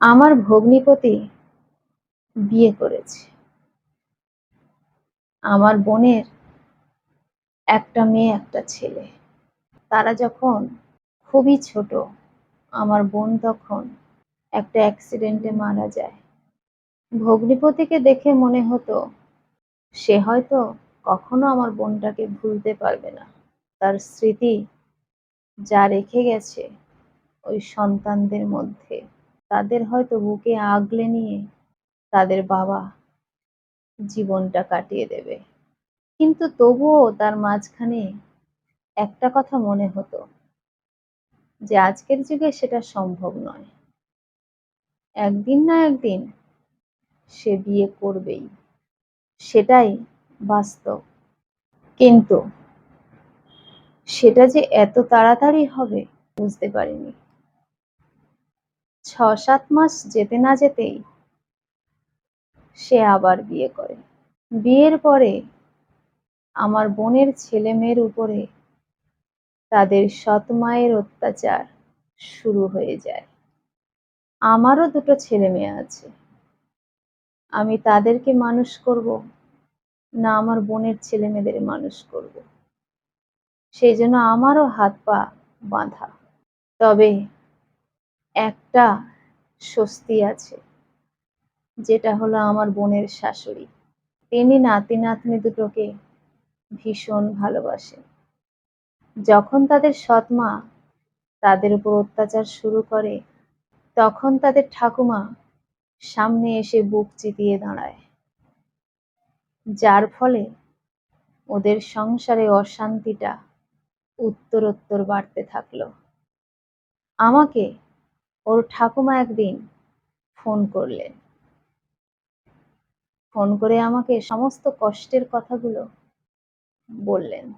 আমার ভগ্নিপতি বিয়ে করেছে। আমার বোনের একটা মেয়ে, একটা ছেলে। তারা যখন খুবই ছোট, আমার বোন তখন একটা অ্যাক্সিডেন্টে মারা যায়। ভগ্নিপতিকে দেখে মনে হতো, সে হয়তো কখনো আমার বোনটাকে ভুলতে পারবে না। তার স্মৃতি যা রেখে গেছে ওই সন্তানদের মধ্যে। তাদের হয়তো বুকে আগলে নিয়ে তাদের বাবা জীবনটা কাটিয়ে দেবে। কিন্তু তবুও তার মাঝখানে একটা কথা মনে হতো, যে আজকের যুগে সেটা সম্ভব নয়। একদিন না একদিন সে বিয়ে করবেই, সেটাই বাস্তব। কিন্তু সেটা যে এত তাড়াতাড়ি হবে বুঝতে পারিনি। ছ সাত মাস যেতে না যেতেই সে আবার বিয়ে করে। বিয়ের পরে আমার বোনের ছেলে মেয়ের উপরে তাদের সৎ মায়ের অত্যাচার শুরু হয়ে যায়। আমারও দুটো ছেলে মেয়ে আছে। আমি তাদেরকে মানুষ করব না আমার বোনের ছেলে মেয়েদের মানুষ করব। সেই জন্য আমারও হাত পা বাঁধা। তবে একটা স্বস্তি আছে, যেটা হলো আমার বোনের শাশুড়ি। তিনি নাতি নাতনি দুটোকে ভীষণ ভালোবাসেন যখন তাদের সৎ মা তাদের উপর অত্যাচার শুরু করে, তখন তাদের ঠাকুমা সামনে এসে বুক চিতিয়ে দাঁড়ায়। যার ফলে ওদের সংসারে অশান্তিটা উত্তরোত্তর বাড়তে থাকল। আমাকে ওর ঠাকুমা একদিন ফোন করলেন। ফোন করে আমাকে সমস্ত কষ্টের কথাগুলো বললেন।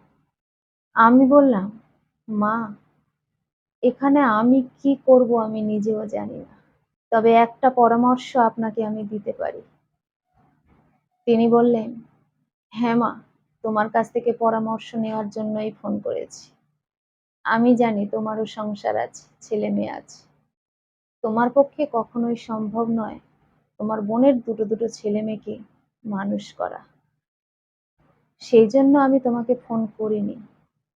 আমি বললাম, মা, এখানে আমি কি করব আমি নিজেও জানি না। তবে একটা পরামর্শ আপনাকে আমি দিতে পারি। তিনি বললেন হ্যাঁ মা, তোমার কাছ থেকে পরামর্শ নেওয়ার জন্যই ফোন করেছি। আমি জানি তোমারও সংসার আছে, ছেলে মেয়ে আছে। তোমার পক্ষে কখনোই সম্ভব নয়। তোমার বোনের দুটো দুটো ছেলে মেয়েকে মানুষ করা। সেই জন্য আমি তোমাকে ফোন করিনি।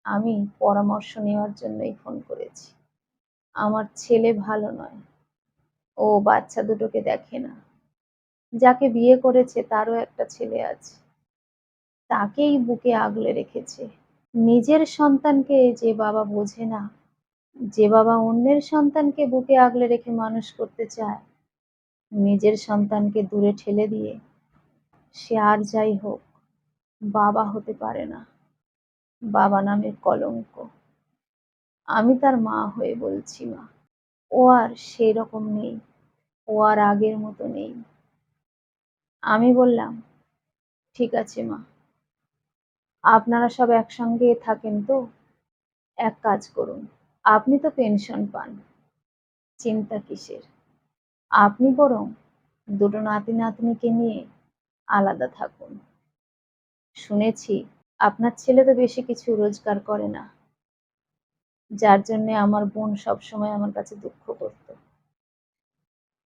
আমি পরামর্শ নেওয়ার জন্যই ফোন করেছি। আমার ছেলে ভালো নয়। ও বাচ্চা দুটোকে দেখে না। যাকে বিয়ে করেছে তারও একটা ছেলে আছে। তাকেই বুকে আগলে রেখেছে। নিজের সন্তানকে যে বাবা বোঝে না যে বাবা অন্যের সন্তানকে বুকে আগলে রেখে মানুষ করতে চায়, নিজের সন্তানকে দূরে ঠেলে দিয়ে সে আর যাই হোক, বাবা হতে পারে না। বাবা নামের কলঙ্ক। আমি তার মা হয়ে বলছি মা। ও আর সেই রকম নেই। ও আর আগের মতো নেই। আমি বললাম, ঠিক আছে মা। আপনারা সব একসঙ্গে থাকেন তো? এক কাজ করুন। আপনি তো পেনশন পান। চিন্তা কিসের? আপনি বরং দুটো নাতি নাতনিকে নিয়ে আলাদা থাকুন। শুনেছি আপনার ছেলে তো বেশি কিছু রোজগার করে না। যার জন্যে আমার বোন সবসময় আমার কাছে দুঃখ করত।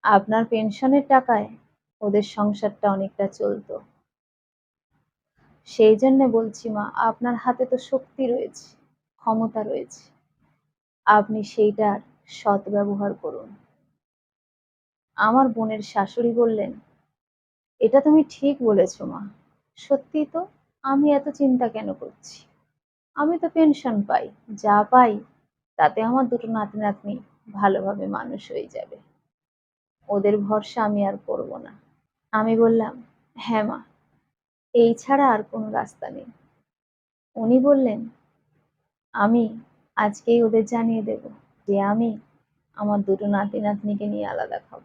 আপনার পেনশনের টাকায় ওদের সংসারটা অনেকটা চলতো। সেই জন্যে বলছি মা, আপনার হাতে তো শক্তি রয়েছে, ক্ষমতা রয়েছে। আপনি সেইটার সৎ ব্যবহার করুন। আমার বোনের শাশুড়ি বললেন, এটা তুমি ঠিক বলেছ মা। সত্যি তো আমি এত চিন্তা কেন করছি? আমি তো পেনশন পাই, যা পাই, তাতে আমার দুটো নাতি নাতনি ভালোভাবে মানুষ হয়ে যাবে। ওদের ভরসা আমি আর করব না। আমি বললাম হ্যাঁ মা, এই ছাড়া আর কোনো রাস্তা নেই। উনি বললেন, আমি আজকেই ওদের জানিয়ে দেব যে আমি আমার দুটো নাতি নাতনিকে নিয়ে আলাদা খাব।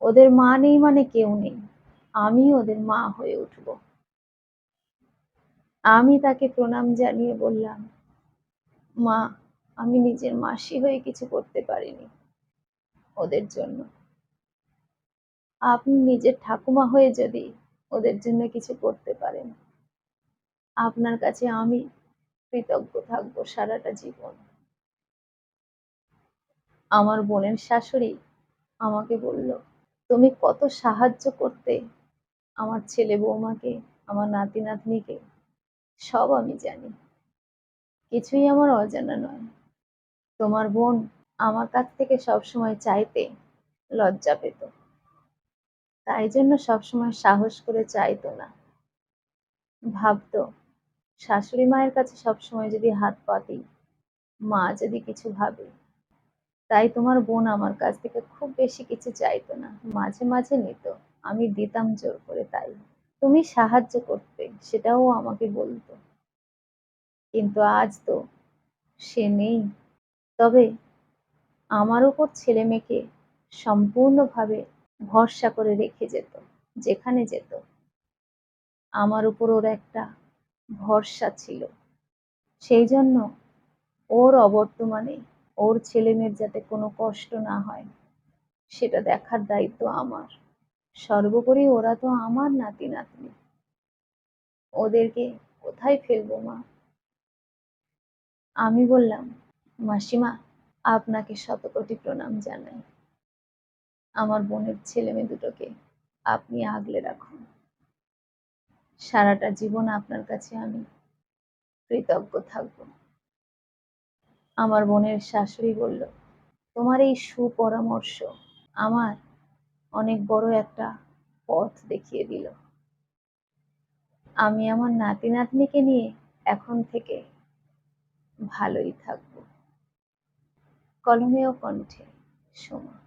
ওদের মা নেই মানে কেউ নেই। আমি ওদের মা হয়ে উঠব। আমি তাকে প্রণাম জানিয়ে বললাম, মা, আমি নিজের মাসি হয়ে কিছু করতে পারিনি ওদের জন্য। আপনি নিজের ঠাকুমা হয়ে যদি ওদের জন্য কিছু করতে পারেন। আপনার কাছে আমি কৃতজ্ঞ থাকব সারাটা জীবন। আমার বোনের শাশুড়ি আমাকে বলল, তুমি কত সাহায্য করতে আমার ছেলে বৌমাকে, আমার নাতি নাতনিকে, সব আমি জানি। কিছুই আমার অজানা নয়। তোমার বোন আমার কাছ থেকে সবসময় চাইতে লজ্জা পেত। তাই জন্য সবসময় সাহস করে চাইতো না। ভাবতো শাশুড়ি মায়ের কাছে সবসময় যদি হাত পাতি, মা যদি কিছু ভাবে, তাই তোমার বোন আমার কাছ থেকে খুব বেশি কিছু চাইতো না। মাঝে মাঝে নিত, আমি দিতাম জোর করে তাই। তুমি সাহায্য করতে, সেটাও আমাকে বলতো। কিন্তু আজ তো সে নেই। তবে আমার উপর ছেলে মেয়েকে সম্পূর্ণভাবে ভরসা করে রেখে যেত, যেখানে যেত। আমার উপর ওর একটা ভরসা ছিল। সেই জন্য ওর অবর্তমানে ওর ছেলে মেয়ের যাতে কোনো কষ্ট না হয়, সেটা দেখার দায়িত্ব আমার। সর্বোপরি ওরা তো আমার নাতি নাতনি ওদেরকে কোথায় ফেলব মা? আমি বললাম, মাসিমা, আপনাকে শতকোটি প্রণাম জানাই। আমার বোনের ছেলে মেয়ে দুটোকে আপনি আগলে রাখুন। সারাটা জীবন আপনার কাছে আমি কৃতজ্ঞ থাকব। আমার বোনের শাশুড়ি বলল, তোমার এই সুপরামর্শ আমার অনেক বড় একটা পথ দেখিয়ে দিল। আমি আমার নাতি নাতনিকে নিয়ে এখন থেকে ভালোই থাকব। কলমে ও কণ্ঠে সোমা